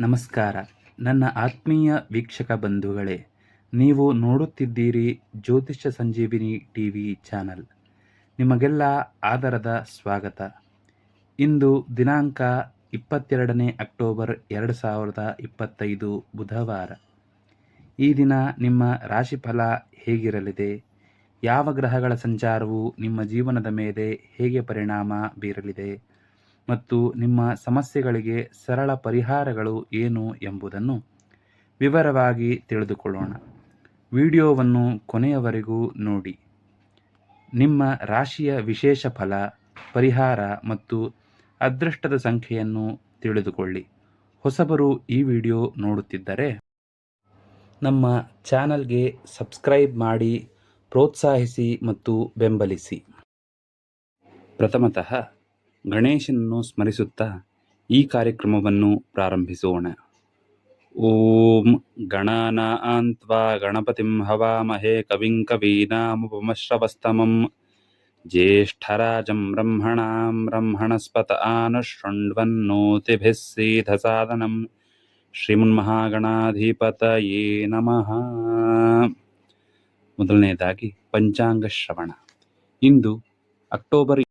ನಮಸ್ಕಾರ. ನನ್ನ ಆತ್ಮೀಯ ವೀಕ್ಷಕ ಬಂಧುಗಳೇ, ನೀವು ನೋಡುತ್ತಿದ್ದೀರಿ ಜ್ಯೋತಿಷ್ಯ ಸಂಜೀವಿನಿ ಟಿ ವಿ ಚಾನಲ್. ನಿಮಗೆಲ್ಲ ಆದರದ ಸ್ವಾಗತ. ಇಂದು ದಿನಾಂಕ ಇಪ್ಪತ್ತೆರಡನೇ ಅಕ್ಟೋಬರ್ ಎರಡು ಸಾವಿರದ ಇಪ್ಪತ್ತೈದು ಬುಧವಾರ. ಈ ದಿನ ನಿಮ್ಮ ರಾಶಿಫಲ ಹೇಗಿರಲಿದೆ? ಯಾವ ಗ್ರಹಗಳ ಸಂಚಾರವು ನಿಮ್ಮ ಜೀವನದ ಮೇಲೆ ಹೇಗೆ ಪರಿಣಾಮ ಬೀರಲಿದೆ? ಮತ್ತು ನಿಮ್ಮ ಸಮಸ್ಯೆಗಳಿಗೆ ಸರಳ ಪರಿಹಾರಗಳು ಏನು ಎಂಬುದನ್ನು ವಿವರವಾಗಿ ತಿಳಿದುಕೊಳ್ಳೋಣ. ವಿಡಿಯೋವನ್ನು ಕೊನೆಯವರೆಗೂ ನೋಡಿ. ನಿಮ್ಮ ರಾಶಿಯ ವಿಶೇಷ ಫಲ, ಪರಿಹಾರ ಮತ್ತು ಅದೃಷ್ಟದ ಸಂಖ್ಯೆಯನ್ನು ತಿಳಿದುಕೊಳ್ಳಿ. ಹೊಸಬರು ಈ ವಿಡಿಯೋ ನೋಡುತ್ತಿದ್ದರೆ ನಮ್ಮ ಚಾನಲ್ಗೆ ಸಬ್ಸ್ಕ್ರೈಬ್ ಮಾಡಿ, ಪ್ರೋತ್ಸಾಹಿಸಿ ಮತ್ತು ಬೆಂಬಲಿಸಿ. ಪ್ರಥಮತಃ ಗಣೇಶನನ್ನು ಸ್ಮರಿಸುತ್ತಾ ಈ ಕಾರ್ಯಕ್ರಮವನ್ನು ಪ್ರಾರಂಭಿಸೋಣ ಓಂ ಗಣಾನಾನ್ತ್ವಾ ಗಣಪತಿಂ ಹವಾಮಹೇ ಕವಿಂ ಕವೀನಾಮುಪಮಶ್ರವಸ್ತಮಂ ಜ್ಯೇಷ್ಠರಾಜಂ ಬ್ರಹ್ಮಣಾಂ ಬ್ರಹ್ಮಣಸ್ಪತ ಆನಶೃಣ್ವನ್ನೋತಿಭಿः सीधसादनं ಶ್ರೀಮನ್ಮಹಾಗಣಾಧಿಪತಯೇ ನಮಃ ಮೊದಲನೆಯದಾಗಿ ಪಂಚಾಂಗ ಶ್ರವಣ ಇಂದು ಅಕ್ಟೋಬರ್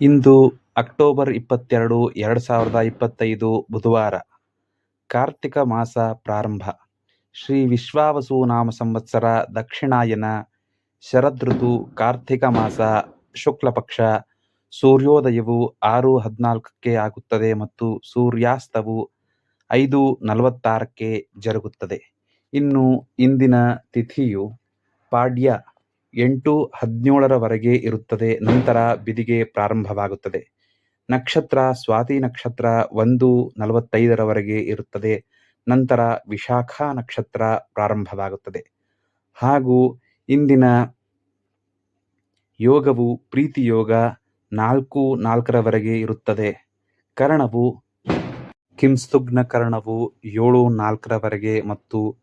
ಇಂದು ಅಕ್ಟೋಬರ್ ಇಪ್ಪತ್ತೆರಡು, ಎರಡು ಸಾವಿರದ ಇಪ್ಪತ್ತೈದು ಬುಧವಾರ, ಕಾರ್ತಿಕ ಮಾಸ ಪ್ರಾರಂಭ. ಶ್ರೀ ವಿಶ್ವಾವಸು ನಾಮ ಸಂವತ್ಸರ ದಕ್ಷಿಣಾಯನ ಶರದೃತು ಕಾರ್ತಿಕ ಮಾಸ ಶುಕ್ಲ ಪಕ್ಷ ಸೂರ್ಯೋದಯವು ಆರು ಹದಿನಾಲ್ಕಕ್ಕೆ ಆಗುತ್ತದೆ ಮತ್ತು ಸೂರ್ಯಾಸ್ತವು ಐದು ನಲವತ್ತಾರಕ್ಕೆ ಜರುಗುತ್ತದೆ. ಇನ್ನು ಇಂದಿನ ತಿಥಿಯು ಪಾಡ್ಯ. ಎಂಟು ಹದಿನೇಳರವರೆಗೆ ಇರುತ್ತದೆ, ನಂತರ ಬಿದಿಗೆ ಪ್ರಾರಂಭವಾಗುತ್ತದೆ. ನಕ್ಷತ್ರ, ಸ್ವಾತಿ ನಕ್ಷತ್ರ ಒಂದು ನಲವತ್ತೈದರವರೆಗೆ ಇರುತ್ತದೆ, ನಂತರ ವಿಶಾಖ ನಕ್ಷತ್ರ ಪ್ರಾರಂಭವಾಗುತ್ತದೆ. ಹಾಗೂ ಇಂದಿನ ಯೋಗವು, ಪ್ರೀತಿ ಯೋಗ ನಾಲ್ಕು ನಾಲ್ಕರವರೆಗೆ ಇರುತ್ತದೆ. ಕರಣವು, ಕಿಂಸ್ತುಗ್ನ ಕರಣವು ಏಳು ನಾಲ್ಕರವರೆಗೆ ಮತ್ತು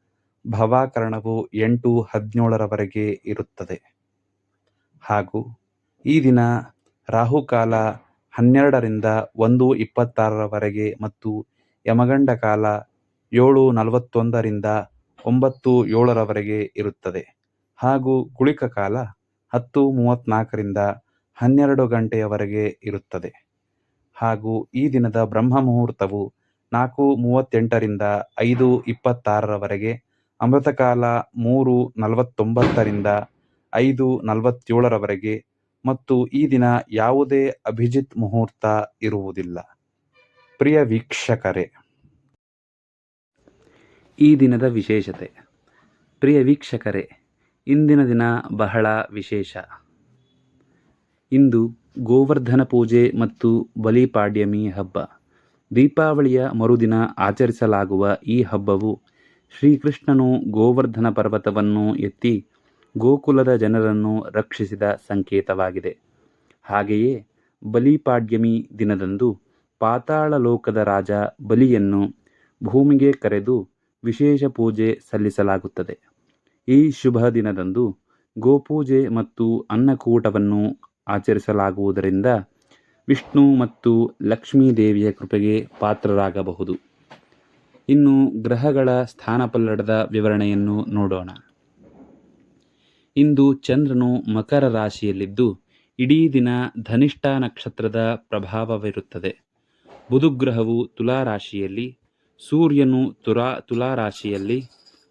ಭವಾಕರಣವು ಎಂಟು ಹದಿನೇಳರವರೆಗೆ ಇರುತ್ತದೆ. ಹಾಗೂ ಈ ದಿನ ರಾಹುಕಾಲ ಹನ್ನೆರಡರಿಂದ ಒಂದು ಇಪ್ಪತ್ತಾರರವರೆಗೆ ಮತ್ತು ಯಮಗಂಡ ಕಾಲ ಏಳು ನಲವತ್ತೊಂದರಿಂದ ಒಂಬತ್ತು ಏಳರವರೆಗೆ ಇರುತ್ತದೆ. ಹಾಗೂ ಗುಳಿಕ ಕಾಲ ಹತ್ತು ಮೂವತ್ತ್ನಾಲ್ಕರಿಂದ ಹನ್ನೆರಡು ಗಂಟೆಯವರೆಗೆ ಇರುತ್ತದೆ. ಹಾಗೂ ಈ ದಿನದ ಬ್ರಹ್ಮ ಮುಹೂರ್ತವು ನಾಲ್ಕು ಮೂವತ್ತೆಂಟರಿಂದ ಐದು ಇಪ್ಪತ್ತಾರರವರೆಗೆ ಅಮೃತಕಾಲ ಮೂರು ನಲವತ್ತೊಂಬತ್ತರಿಂದ ಐದು ನಲವತ್ತೇಳರವರೆಗೆ ಮತ್ತು ಈ ದಿನ ಯಾವುದೇ ಅಭಿಜಿತ್ ಮುಹೂರ್ತ ಇರುವುದಿಲ್ಲ. ಪ್ರಿಯ ವೀಕ್ಷಕರೇ. ಈ ದಿನದ ವಿಶೇಷತೆ. ಪ್ರಿಯ ವೀಕ್ಷಕರೇ, ಇಂದಿನ ದಿನ ಬಹಳ ವಿಶೇಷ. ಇಂದು ಗೋವರ್ಧನ ಪೂಜೆ ಮತ್ತು ಬಲಿಪಾಡ್ಯಮಿ ಹಬ್ಬ. ದೀಪಾವಳಿಯ ಮರುದಿನ ಆಚರಿಸಲಾಗುವ ಈ ಹಬ್ಬವು ಶ್ರೀಕೃಷ್ಣನು ಗೋವರ್ಧನ ಪರ್ವತವನ್ನು ಎತ್ತಿ ಗೋಕುಲದ ಜನರನ್ನು ರಕ್ಷಿಸಿದ ಸಂಕೇತವಾಗಿದೆ. ಹಾಗೆಯೇ ಬಲಿಪಾಡ್ಯಮಿ ದಿನದಂದು ಪಾತಾಳ ಲೋಕದ ರಾಜ ಬಲಿಯನ್ನು ಭೂಮಿಗೆ ಕರೆದು ವಿಶೇಷ ಪೂಜೆ ಸಲ್ಲಿಸಲಾಗುತ್ತದೆ. ಈ ಶುಭ ದಿನದಂದು ಗೋಪೂಜೆ ಮತ್ತು ಅನ್ನಕೂಟವನ್ನು ಆಚರಿಸಲಾಗುವುದರಿಂದ ವಿಷ್ಣು ಮತ್ತು ಲಕ್ಷ್ಮೀ ದೇವಿಯ ಕೃಪೆಗೆ ಪಾತ್ರರಾಗಬಹುದು. ಇನ್ನು ಗ್ರಹಗಳ ಸ್ಥಾನಪಲ್ಲಟದ ವಿವರಣೆಯನ್ನು ನೋಡೋಣ. ಇಂದು ಚಂದ್ರನು ಮಕರ ರಾಶಿಯಲ್ಲಿದ್ದು, ಇಡೀ ದಿನ ಧನಿಷ್ಠ ನಕ್ಷತ್ರದ ಪ್ರಭಾವವಿರುತ್ತದೆ. ಬುಧುಗ್ರಹವು ತುಲಾ ರಾಶಿಯಲ್ಲಿ ಸೂರ್ಯನು ತುರಾ ತುಲಾ ರಾಶಿಯಲ್ಲಿ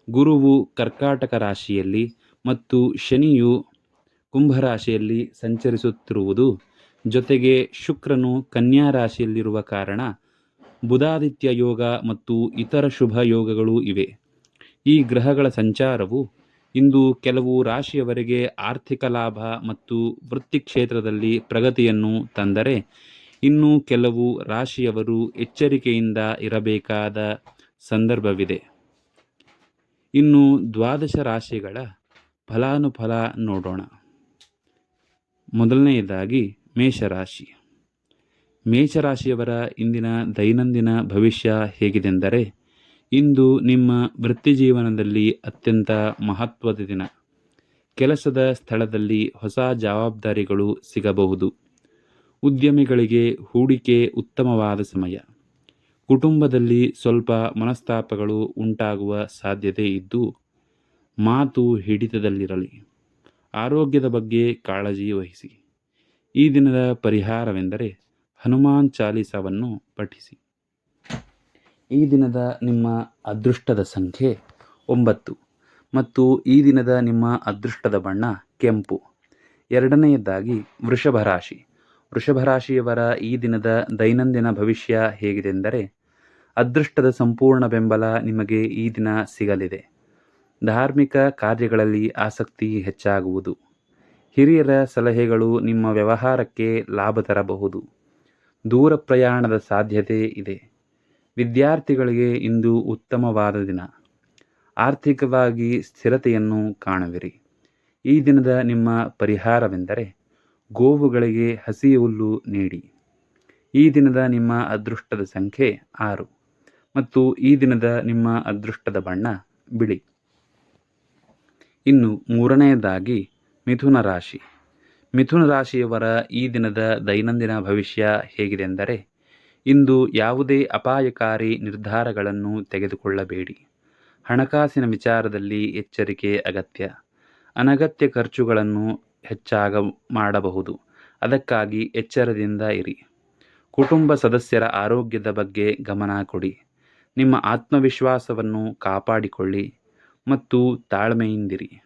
ಗುರುವು ಕರ್ಕಾಟಕ ರಾಶಿಯಲ್ಲಿ ಮತ್ತು ಶನಿಯು ಕುಂಭರಾಶಿಯಲ್ಲಿ ಸಂಚರಿಸುತ್ತಿರುವುದು ಜೊತೆಗೆ ಶುಕ್ರನು ಕನ್ಯಾ ರಾಶಿಯಲ್ಲಿರುವ ಕಾರಣ ಬುಧಾದಿತ್ಯ ಯೋಗ ಮತ್ತು ಇತರ ಶುಭ ಯೋಗಗಳು ಇವೆ. ಈ ಗ್ರಹಗಳ ಸಂಚಾರವು ಇಂದು ಕೆಲವು ರಾಶಿಯವರೆಗೆ ಆರ್ಥಿಕ ಲಾಭ ಮತ್ತು ವೃತ್ತಿ ಕ್ಷೇತ್ರದಲ್ಲಿ ಪ್ರಗತಿಯನ್ನು ತಂದರೆ ಇನ್ನು ಕೆಲವು ರಾಶಿಯವರು ಎಚ್ಚರಿಕೆಯಿಂದ ಇರಬೇಕಾದ ಸಂದರ್ಭವಿದೆ. ಇನ್ನು ದ್ವಾದಶ ರಾಶಿಗಳ ಫಲಾನುಫಲ ನೋಡೋಣ. ಮೊದಲನೆಯದಾಗಿ ಮೇಷರಾಶಿ. ಮೇಷರಾಶಿಯವರ ಇಂದಿನ ದೈನಂದಿನ ಭವಿಷ್ಯ ಹೇಗಿದೆಂದರೆ, ಇಂದು ನಿಮ್ಮ ವೃತ್ತಿ ಜೀವನದಲ್ಲಿ ಅತ್ಯಂತ ಮಹತ್ವದ ದಿನ. ಕೆಲಸದ ಸ್ಥಳದಲ್ಲಿ ಹೊಸ ಜವಾಬ್ದಾರಿಗಳು ಸಿಗಬಹುದು. ಉದ್ಯಮಿಗಳಿಗೆ ಹೂಡಿಕೆ ಉತ್ತಮವಾದ ಸಮಯ. ಕುಟುಂಬದಲ್ಲಿ ಸ್ವಲ್ಪ ಮನಸ್ತಾಪಗಳು ಉಂಟಾಗುವ ಸಾಧ್ಯತೆ ಇದ್ದು, ಮಾತು ಹಿಡಿತದಲ್ಲಿರಲಿ. ಆರೋಗ್ಯದ ಬಗ್ಗೆ ಕಾಳಜಿ ವಹಿಸಿ. ಈ ದಿನದ ಪರಿಹಾರವೆಂದರೆ ಹನುಮಾನ್ ಚಾಲೀಸವನ್ನು ಪಠಿಸಿ. ಈ ದಿನದ ನಿಮ್ಮ ಅದೃಷ್ಟದ ಸಂಖ್ಯೆ ಒಂಬತ್ತು ಮತ್ತು ಈ ದಿನದ ನಿಮ್ಮ ಅದೃಷ್ಟದ ಬಣ್ಣ ಕೆಂಪು. ಎರಡನೆಯದಾಗಿ ವೃಷಭ ರಾಶಿ. ವೃಷಭ ರಾಶಿಯವರ ಈ ದಿನದ ದೈನಂದಿನ ಭವಿಷ್ಯ ಹೇಗಿದೆಂದರೆ ಅದೃಷ್ಟದ ಸಂಪೂರ್ಣ ಬೆಂಬಲ ನಿಮಗೆ ಈ ದಿನ ಸಿಗಲಿದೆ. ಧಾರ್ಮಿಕ ಕಾರ್ಯಗಳಲ್ಲಿ ಆಸಕ್ತಿ ಹೆಚ್ಚಾಗುವುದು. ಹಿರಿಯರ ಸಲಹೆಗಳು ನಿಮ್ಮ ವ್ಯವಹಾರಕ್ಕೆ ಲಾಭ ತರಬಹುದು. ದೂರ ಪ್ರಯಾಣದ ಸಾಧ್ಯತೆ ಇದೆ. ವಿದ್ಯಾರ್ಥಿಗಳಿಗೆ ಇಂದು ಉತ್ತಮವಾದ ದಿನ. ಆರ್ಥಿಕವಾಗಿ ಸ್ಥಿರತೆಯನ್ನು ಕಾಣುವಿರಿ. ಈ ದಿನದ ನಿಮ್ಮ ಪರಿಹಾರವೆಂದರೆ ಗೋವುಗಳಿಗೆ ಹಸಿ ಹುಲ್ಲು ನೀಡಿ. ಈ ದಿನದ ನಿಮ್ಮ ಅದೃಷ್ಟದ ಸಂಖ್ಯೆ ಆರು. ಮತ್ತು ಈ ದಿನದ ನಿಮ್ಮ ಅದೃಷ್ಟದ ಬಣ್ಣ ಬಿಳಿ. ಇನ್ನು ಮೂರನೆಯದಾಗಿ ಮಿಥುನ ರಾಶಿ. ಮಿಥುನ ರಾಶಿಯವರ ಈ ದಿನದ ದೈನಂದಿನ ಭವಿಷ್ಯ ಹೇಗಿದೆಂದರೆ ಇಂದು ಯಾವುದೇ ಅಪಾಯಕಾರಿ ನಿರ್ಧಾರಗಳನ್ನು ತೆಗೆದುಕೊಳ್ಳಬೇಡಿ. ಹಣಕಾಸಿನ ವಿಚಾರದಲ್ಲಿ ಎಚ್ಚರಿಕೆ ಅಗತ್ಯ. ಅನಗತ್ಯ ಖರ್ಚುಗಳನ್ನು ಹೆಚ್ಚಾಗ ಮಾಡಬಹುದು. ಅದಕ್ಕಾಗಿ ಎಚ್ಚರದಿಂದ ಇರಿ. ಕುಟುಂಬ ಸದಸ್ಯರ ಆರೋಗ್ಯದ ಬಗ್ಗೆ ಗಮನ ಕೊಡಿ. ನಿಮ್ಮ ಆತ್ಮವಿಶ್ವಾಸವನ್ನು ಕಾಪಾಡಿಕೊಳ್ಳಿ ಮತ್ತು ತಾಳ್ಮೆಯಿಂದಿರಿ.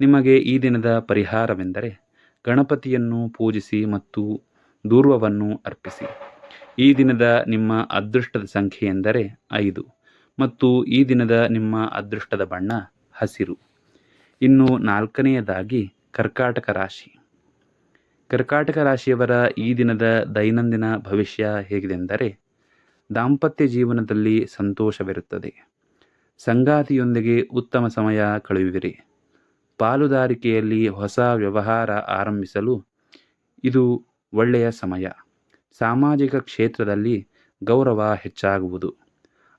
ನಿಮಗೆ ಈ ದಿನದ ಪರಿಹಾರವೆಂದರೆ ಗಣಪತಿಯನ್ನು ಪೂಜಿಸಿ ಮತ್ತು ದೂರ್ವವನ್ನು ಅರ್ಪಿಸಿ. ಈ ದಿನದ ನಿಮ್ಮ ಅದೃಷ್ಟದ ಸಂಖ್ಯೆ ಎಂದರೆ ಐದು ಮತ್ತು ಈ ದಿನದ ನಿಮ್ಮ ಅದೃಷ್ಟದ ಬಣ್ಣ ಹಸಿರು. ಇನ್ನು ನಾಲ್ಕನೆಯದಾಗಿ ಕರ್ಕಾಟಕ ರಾಶಿ. ಕರ್ಕಾಟಕ ರಾಶಿಯವರ ಈ ದಿನದ ದೈನಂದಿನ ಭವಿಷ್ಯ ಹೇಗಿದೆಂದರೆ ದಾಂಪತ್ಯ ಜೀವನದಲ್ಲಿ ಸಂತೋಷವಿರುತ್ತದೆ. ಸಂಗಾತಿಯೊಂದಿಗೆ ಉತ್ತಮ ಸಮಯ ಕಳೆಯುವಿರಿ. ಪಾಲುದಾರಿಕೆಯಲ್ಲಿ ಹೊಸ ವ್ಯವಹಾರ ಆರಂಭಿಸಲು ಇದು ಒಳ್ಳೆಯ ಸಮಯ. ಸಾಮಾಜಿಕ ಕ್ಷೇತ್ರದಲ್ಲಿ ಗೌರವ ಹೆಚ್ಚಾಗುವುದು.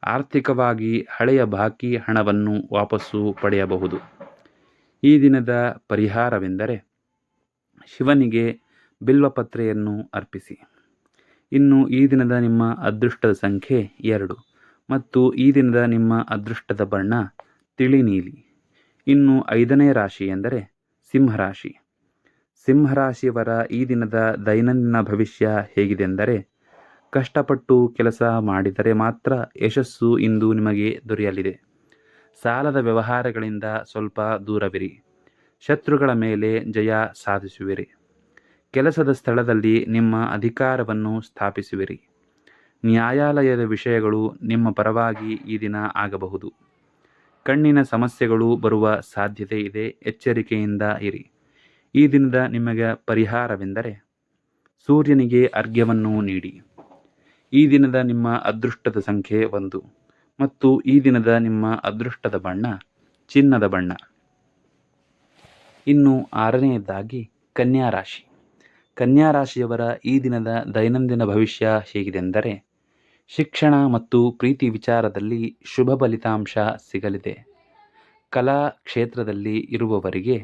ಆರ್ಥಿಕವಾಗಿ ಹಳೆಯ ಬಾಕಿ ಹಣವನ್ನು ವಾಪಸ್ಸು ಪಡೆಯಬಹುದು. ಈ ದಿನದ ಪರಿಹಾರವೆಂದರೆ ಶಿವನಿಗೆ ಬಿಲ್ವಪತ್ರೆಯನ್ನು ಅರ್ಪಿಸಿ. ಇನ್ನು ಈ ದಿನದ ನಿಮ್ಮ ಅದೃಷ್ಟದ ಸಂಖ್ಯೆ ಎರಡು. ಮತ್ತು ಈ ದಿನದ ನಿಮ್ಮ ಅದೃಷ್ಟದ ಬಣ್ಣ ತಿಳಿ ನೀಲಿ. ಇನ್ನು ಐದನೇ ರಾಶಿ ಎಂದರೆ ಸಿಂಹರಾಶಿ. ಸಿಂಹರಾಶಿಯವರ ಈ ದಿನದ ದೈನಂದಿನ ಭವಿಷ್ಯ ಹೇಗಿದೆಂದರೆ ಕಷ್ಟಪಟ್ಟು ಕೆಲಸ ಮಾಡಿದರೆ ಮಾತ್ರ ಯಶಸ್ಸು ಇಂದು ನಿಮಗೆ ದೊರೆಯಲಿದೆ. ಸಾಲದ ವ್ಯವಹಾರಗಳಿಂದ ಸ್ವಲ್ಪ ದೂರವಿರಿ. ಶತ್ರುಗಳ ಮೇಲೆ ಜಯ ಸಾಧಿಸುವಿರಿ. ಕೆಲಸದ ಸ್ಥಳದಲ್ಲಿ ನಿಮ್ಮ ಅಧಿಕಾರವನ್ನು ಸ್ಥಾಪಿಸುವಿರಿ. ನ್ಯಾಯಾಲಯದ ವಿಷಯಗಳು ನಿಮ್ಮ ಪರವಾಗಿ ಈ ದಿನ ಆಗಬಹುದು. ಕಣ್ಣಿನ ಸಮಸ್ಯೆಗಳು ಬರುವ ಸಾಧ್ಯತೆ ಇದೆ. ಎಚ್ಚರಿಕೆಯಿಂದ ಇರಿ. ಈ ದಿನದ ನಿಮಗೆ ಪರಿಹಾರವೆಂದರೆ ಸೂರ್ಯನಿಗೆ ಅರ್ಘ್ಯವನ್ನು ನೀಡಿ. ಈ ದಿನದ ನಿಮ್ಮ ಅದೃಷ್ಟದ ಸಂಖ್ಯೆ ಒಂದು ಮತ್ತು ಈ ದಿನದ ನಿಮ್ಮ ಅದೃಷ್ಟದ ಬಣ್ಣ ಚಿನ್ನದ ಬಣ್ಣ. ಇನ್ನು ಆರನೆಯದಾಗಿ ಕನ್ಯಾ ರಾಶಿ ಕನ್ಯಾ ರಾಶಿಯವರ ಈ ದಿನದ ದೈನಂದಿನ ಭವಿಷ್ಯ ಹೇಗಿದೆಂದರೆ ಶಿಕ್ಷಣ ಮತ್ತು ಪ್ರೀತಿ ವಿಚಾರದಲ್ಲಿ ಶುಭ ಫಲಿತಾಂಶ ಸಿಗಲಿದೆ. ಕಲಾ ಕ್ಷೇತ್ರದಲ್ಲಿ ಇರುವವರಿಗೆ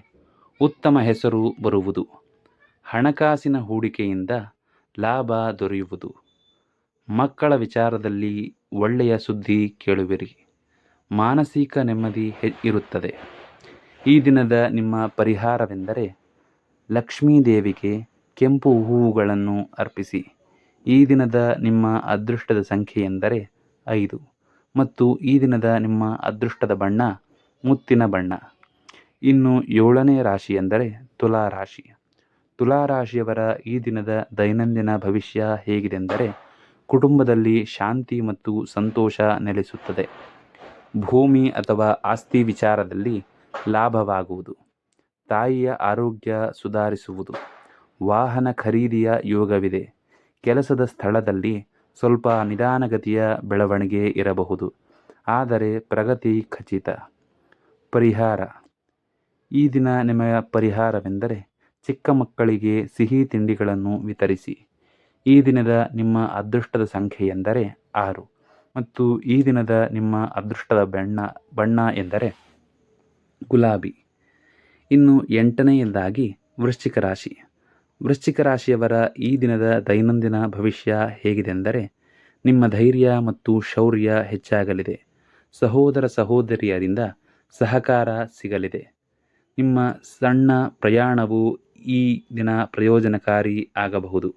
ಉತ್ತಮ ಹೆಸರು ಬರುವುದು, ಹಣಕಾಸಿನ ಹೂಡಿಕೆಯಿಂದ ಲಾಭ ದೊರೆಯುವುದು. ಮಕ್ಕಳ ವಿಚಾರದಲ್ಲಿ ಒಳ್ಳೆಯ ಸುದ್ದಿ ಕೇಳುವಿರಿ. ಮಾನಸಿಕ ನೆಮ್ಮದಿ ಹೆ, ಇರುತ್ತದೆ. ಈ ದಿನದ ನಿಮ್ಮ ಪರಿಹಾರವೆಂದರೆ ಲಕ್ಷ್ಮೀದೇವಿಗೆ ಕೆಂಪು ಹೂವುಗಳನ್ನು ಅರ್ಪಿಸಿ. ಈ ದಿನದ ನಿಮ್ಮ ಅದೃಷ್ಟದ ಸಂಖ್ಯೆ ಎಂದರೆ ಐದು. ಮತ್ತು ಈ ದಿನದ ನಿಮ್ಮ ಅದೃಷ್ಟದ ಬಣ್ಣ ಮುತ್ತಿನ ಬಣ್ಣ. ಇನ್ನು ಏಳನೇ ರಾಶಿ ಎಂದರೆ ತುಲಾ ರಾಶಿ. ತುಲಾ ರಾಶಿಯವರ ಈ ದಿನದ ದೈನಂದಿನ ಭವಿಷ್ಯ ಹೇಗಿದೆಂದರೆ ಕುಟುಂಬದಲ್ಲಿ ಶಾಂತಿ ಮತ್ತು ಸಂತೋಷ ನೆಲೆಸುತ್ತದೆ. ಭೂಮಿ ಅಥವಾ ಆಸ್ತಿ ವಿಚಾರದಲ್ಲಿ ಲಾಭವಾಗುವುದು. ತಾಯಿಯ ಆರೋಗ್ಯ ಸುಧಾರಿಸುವುದು. ವಾಹನ ಖರೀದಿಯ ಯೋಗವಿದೆ. ಕೆಲಸದ ಸ್ಥಳದಲ್ಲಿ ಸ್ವಲ್ಪ ನಿಧಾನಗತಿಯ ಬೆಳವಣಿಗೆ ಇರಬಹುದು. ಆದರೆ ಪ್ರಗತಿ ಖಚಿತ. ಪರಿಹಾರ. ಈ ದಿನ ನಿಮಗೆ ಪರಿಹಾರವೆಂದರೆ ಚಿಕ್ಕ ಮಕ್ಕಳಿಗೆ ಸಿಹಿ ತಿಂಡಿಗಳನ್ನು ವಿತರಿಸಿ. ಈ ದಿನದ ನಿಮ್ಮ ಅದೃಷ್ಟದ ಸಂಖ್ಯೆ ಎಂದರೆ ಆರು. ಮತ್ತು ಈ ದಿನದ ನಿಮ್ಮ ಅದೃಷ್ಟದ ಬಣ್ಣ ಬಣ್ಣ ಎಂದರೆ ಗುಲಾಬಿ. ಇನ್ನು ಎಂಟನೆಯದಾಗಿ ವೃಶ್ಚಿಕ ರಾಶಿ. ವೃಶ್ಚಿಕ ರಾಶಿಯವರ ಈ ದಿನದ ದೈನಂದಿನ ಭವಿಷ್ಯ ಹೇಗಿದೆಂದರೆ ನಿಮ್ಮ ಧೈರ್ಯ ಮತ್ತು ಶೌರ್ಯ ಹೆಚ್ಚಾಗಲಿದೆ. ಸಹೋದರ ಸಹೋದರಿಯರಿಂದ ಸಹಕಾರ ಸಿಗಲಿದೆ. ನಿಮ್ಮ ಸಣ್ಣ ಪ್ರಯಾಣವು ಈ ದಿನ ಪ್ರಯೋಜನಕಾರಿ ಆಗಬಹುದು.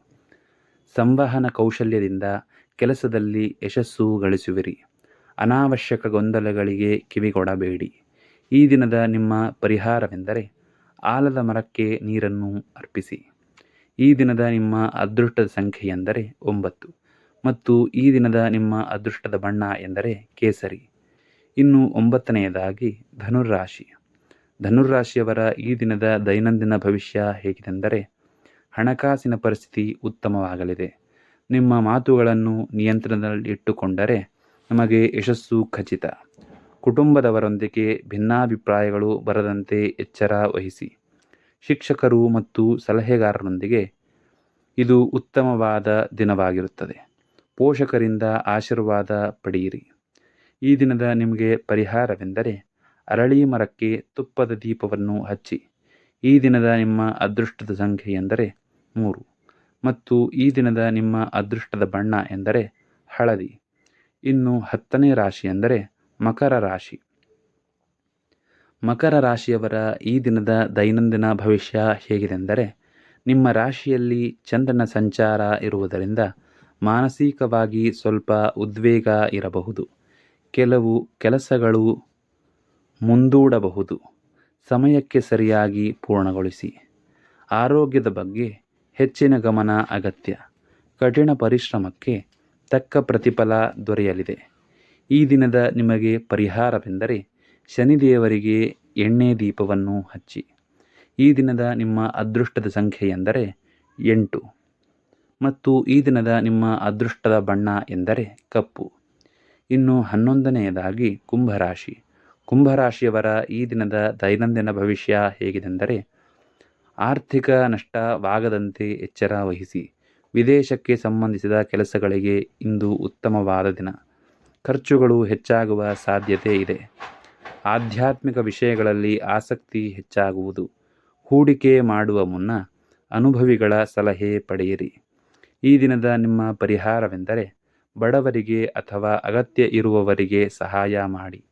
ಸಂವಹನ ಕೌಶಲ್ಯದಿಂದ ಕೆಲಸದಲ್ಲಿ ಯಶಸ್ಸು ಗಳಿಸುವಿರಿ. ಅನಾವಶ್ಯಕ ಗೊಂದಲಗಳಿಗೆ ಕಿವಿಗೊಡಬೇಡಿ. ಈ ದಿನದ ನಿಮ್ಮ ಪರಿಹಾರವೆಂದರೆ ಆಲದ ಮರಕ್ಕೆ ನೀರನ್ನು ಅರ್ಪಿಸಿ. ಈ ದಿನದ ನಿಮ್ಮ ಅದೃಷ್ಟದ ಸಂಖ್ಯೆ ಎಂದರೆ ಒಂಬತ್ತು ಮತ್ತು ಈ ದಿನದ ನಿಮ್ಮ ಅದೃಷ್ಟದ ಬಣ್ಣ ಎಂದರೆ ಕೇಸರಿ. ಇನ್ನು ಒಂಬತ್ತನೆಯದಾಗಿ ಧನುರ್ರಾಶಿ. ಧನುರ್ರಾಶಿಯವರ ಈ ದಿನದ ದೈನಂದಿನ ಭವಿಷ್ಯ ಹೇಗಿದೆಂದರೆ ಹಣಕಾಸಿನ ಪರಿಸ್ಥಿತಿ ಉತ್ತಮವಾಗಲಿದೆ. ನಿಮ್ಮ ಮಾತುಗಳನ್ನು ನಿಯಂತ್ರಣದಲ್ಲಿಟ್ಟುಕೊಂಡರೆ ನಮಗೆ ಯಶಸ್ಸು ಖಚಿತ. ಕುಟುಂಬದವರೊಂದಿಗೆ ಭಿನ್ನಾಭಿಪ್ರಾಯಗಳು ಬರದಂತೆ ಎಚ್ಚರ ವಹಿಸಿ. ಶಿಕ್ಷಕರು ಮತ್ತು ಸಲಹೆಗಾರರೊಂದಿಗೆ ಇದು ಉತ್ತಮವಾದ ದಿನವಾಗಿರುತ್ತದೆ. ಪೋಷಕರಿಂದ ಆಶೀರ್ವಾದ ಪಡೆಯಿರಿ. ಈ ದಿನದ ನಿಮಗೆ ಪರಿಹಾರವೆಂದರೆ ಅರಳಿ ಮರಕ್ಕೆ ತುಪ್ಪದ ದೀಪವನ್ನು ಹಚ್ಚಿ, ಈ ದಿನದ ನಿಮ್ಮ ಅದೃಷ್ಟದ ಸಂಖ್ಯೆ ಎಂದರೆ ಮೂರು ಮತ್ತು ಈ ದಿನದ ನಿಮ್ಮ ಅದೃಷ್ಟದ ಬಣ್ಣ ಎಂದರೆ ಹಳದಿ. ಇನ್ನು ಹತ್ತನೇ ರಾಶಿ ಎಂದರೆ ಮಕರ ರಾಶಿ. ಮಕರ ರಾಶಿಯವರ ಈ ದಿನದ ದೈನಂದಿನ ಭವಿಷ್ಯ ಹೇಗಿದೆಂದರೆ, ನಿಮ್ಮ ರಾಶಿಯಲ್ಲಿ ಚಂದ್ರನ ಸಂಚಾರ ಇರುವುದರಿಂದ ಮಾನಸಿಕವಾಗಿ ಸ್ವಲ್ಪ ಉದ್ವೇಗ ಇರಬಹುದು. ಕೆಲವು ಕೆಲಸಗಳು ಮುಂದೂಡಬಹುದು. ಸಮಯಕ್ಕೆ ಸರಿಯಾಗಿ ಪೂರ್ಣಗೊಳಿಸಿ. ಆರೋಗ್ಯದ ಬಗ್ಗೆ ಹೆಚ್ಚಿನ ಗಮನ ಅಗತ್ಯ. ಕಠಿಣ ಪರಿಶ್ರಮಕ್ಕೆ ತಕ್ಕ ಪ್ರತಿಫಲ ದೊರೆಯಲಿದೆ. ಈ ದಿನದ ನಿಮಗೆ ಪರಿಹಾರವೆಂದರೆ ಶನಿದೇವರಿಗೆ ಎಣ್ಣೆ ದೀಪವನ್ನು ಹಚ್ಚಿ. ಈ ದಿನದ ನಿಮ್ಮ ಅದೃಷ್ಟದ ಸಂಖ್ಯೆ ಎಂದರೆ ಎಂಟು. ಮತ್ತು ಈ ದಿನದ ನಿಮ್ಮ ಅದೃಷ್ಟದ ಬಣ್ಣ ಎಂದರೆ ಕಪ್ಪು. ಇನ್ನು ಹನ್ನೊಂದನೆಯದಾಗಿ ಕುಂಭರಾಶಿ. ಕುಂಭರಾಶಿಯವರ ಈ ದಿನದ ದೈನಂದಿನ ಭವಿಷ್ಯ ಹೇಗಿದೆಂದರೆ ಆರ್ಥಿಕ ನಷ್ಟವಾಗದಂತೆ ಎಚ್ಚರ ವಹಿಸಿ. ವಿದೇಶಕ್ಕೆ ಸಂಬಂಧಿಸಿದ ಕೆಲಸಗಳಿಗೆ ಇಂದು ಉತ್ತಮವಾದ ದಿನ. ಖರ್ಚುಗಳು ಹೆಚ್ಚಾಗುವ ಸಾಧ್ಯತೆ ಇದೆ. ಆಧ್ಯಾತ್ಮಿಕ ವಿಷಯಗಳಲ್ಲಿ ಆಸಕ್ತಿ ಹೆಚ್ಚಾಗುವುದು. ಹೂಡಿಕೆ ಮಾಡುವ ಮುನ್ನ ಅನುಭವಿಗಳ ಸಲಹೆ ಪಡೆಯಿರಿ. ಈ ದಿನದ ನಿಮ್ಮ ಪರಿಹಾರವೆಂದರೆ ಬಡವರಿಗೆ ಅಥವಾ ಅಗತ್ಯ ಇರುವವರಿಗೆ ಸಹಾಯ ಮಾಡಿ.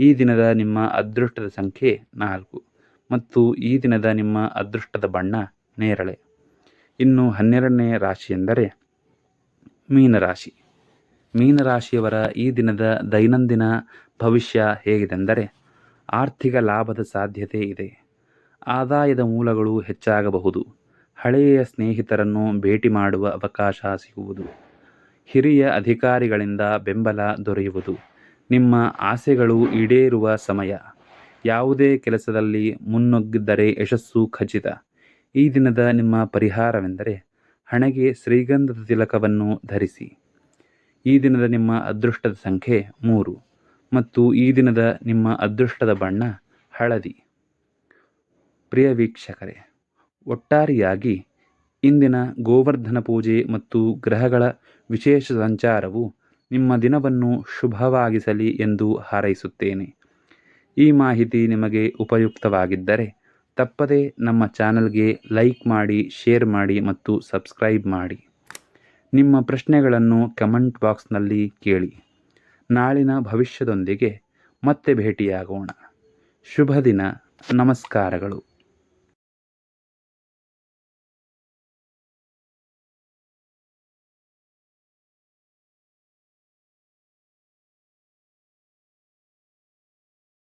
ಈ ದಿನದ ನಿಮ್ಮ ಅದೃಷ್ಟದ ಸಂಖ್ಯೆ ನಾಲ್ಕು ಮತ್ತು ಈ ದಿನದ ನಿಮ್ಮ ಅದೃಷ್ಟದ ಬಣ್ಣ ನೇರಳೆ. ಇನ್ನು ಹನ್ನೆರಡನೇ ರಾಶಿ ಎಂದರೆ ಮೀನರಾಶಿ. ಮೀನರಾಶಿಯವರ ಈ ದಿನದ ದೈನಂದಿನ ಭವಿಷ್ಯ ಹೇಗಿದೆಂದರೆ ಆರ್ಥಿಕ ಲಾಭದ ಸಾಧ್ಯತೆ ಇದೆ. ಆದಾಯದ ಮೂಲಗಳು ಹೆಚ್ಚಾಗಬಹುದು. ಹಳೆಯ ಸ್ನೇಹಿತರನ್ನು ಭೇಟಿ ಮಾಡುವ ಅವಕಾಶ ಸಿಗುವುದು. ಹಿರಿಯ ಅಧಿಕಾರಿಗಳಿಂದ ಬೆಂಬಲ ದೊರೆಯುವುದು. ನಿಮ್ಮ ಆಸೆಗಳು ಈಡೇರುವ ಸಮಯ. ಯಾವುದೇ ಕೆಲಸದಲ್ಲಿ ಮುನ್ನುಗ್ಗಿದ್ದರೆ ಯಶಸ್ಸು ಖಚಿತ. ಈ ದಿನದ ನಿಮ್ಮ ಪರಿಹಾರವೆಂದರೆ ಹಣೆಗೆ ಶ್ರೀಗಂಧದ ತಿಲಕವನ್ನು ಧರಿಸಿ. ಈ ದಿನದ ನಿಮ್ಮ ಅದೃಷ್ಟದ ಸಂಖ್ಯೆ ಮೂರು ಮತ್ತು ಈ ದಿನದ ನಿಮ್ಮ ಅದೃಷ್ಟದ ಬಣ್ಣ ಹಳದಿ. ಪ್ರಿಯ ವೀಕ್ಷಕರೇ, ಒಟ್ಟಾರೆಯಾಗಿ ಇಂದಿನ ಗೋವರ್ಧನ ಪೂಜೆ ಮತ್ತು ಗ್ರಹಗಳ ವಿಶೇಷ ಸಂಚಾರವು ನಿಮ್ಮ ದಿನವನ್ನು ಶುಭವಾಗಿಸಲಿ ಎಂದು ಹಾರೈಸುತ್ತೇನೆ. ಈ ಮಾಹಿತಿ ನಿಮಗೆ ಉಪಯುಕ್ತವಾಗಿದ್ದರೆ ತಪ್ಪದೇ ನಮ್ಮ ಚಾನಲ್ಗೆ ಲೈಕ್ ಮಾಡಿ, ಶೇರ್ ಮಾಡಿ ಮತ್ತು ಸಬ್ಸ್ಕ್ರೈಬ್ ಮಾಡಿ. ನಿಮ್ಮ ಪ್ರಶ್ನೆಗಳನ್ನು ಕಮೆಂಟ್ ಬಾಕ್ಸ್ನಲ್ಲಿ ಕೇಳಿ. ನಾಳಿನ ಭವಿಷ್ಯದೊಂದಿಗೆ ಮತ್ತೆ ಭೇಟಿಯಾಗೋಣ. ಶುಭ ದಿನ. ನಮಸ್ಕಾರಗಳು.